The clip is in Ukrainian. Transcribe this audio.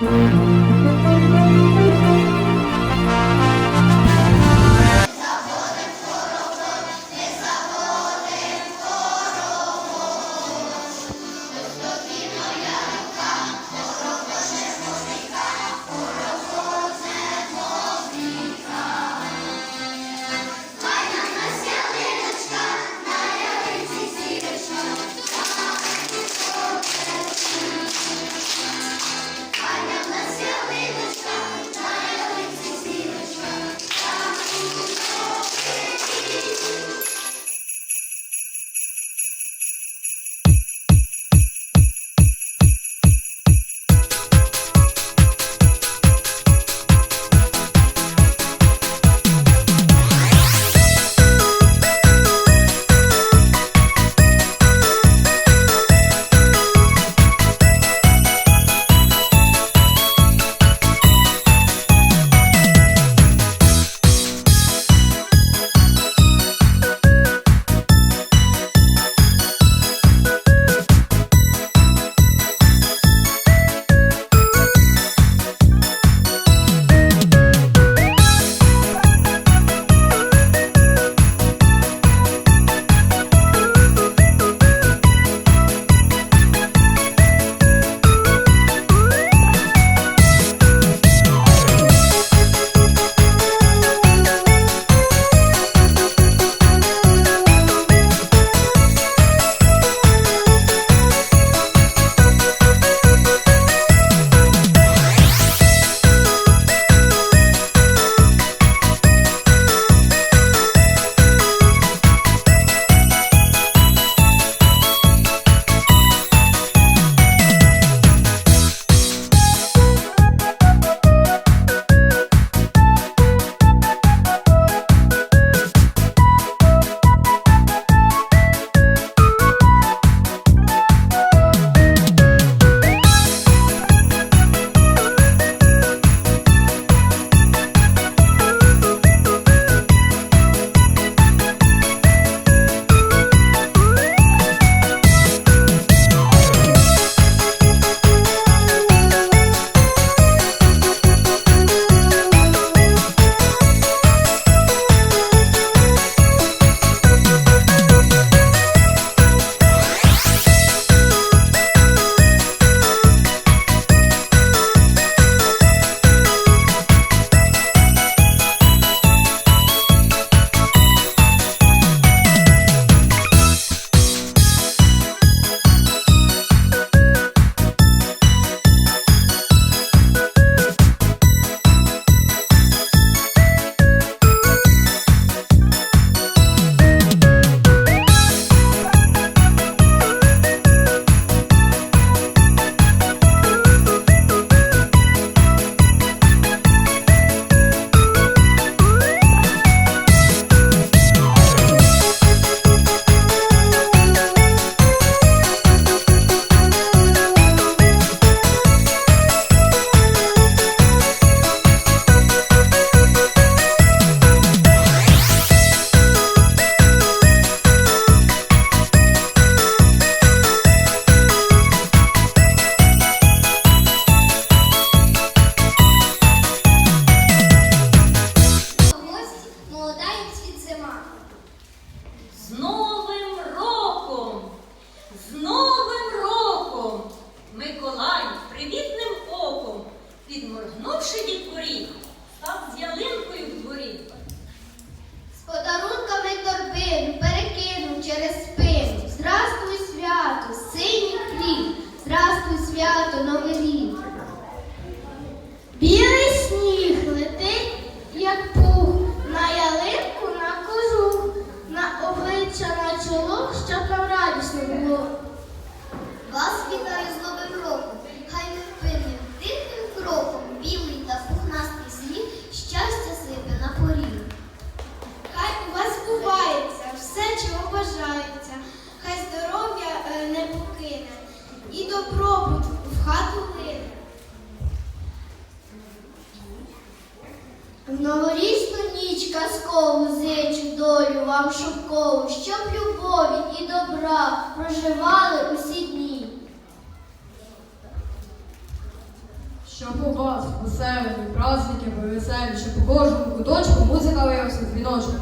うん Новорічну ніч казкову зечу долю вам шовкову, щоб любові і добра проживали усі дні. Щоб у вас у себе, праздники були веселі, щоб у кожному куточку музика виявився дзвіночок.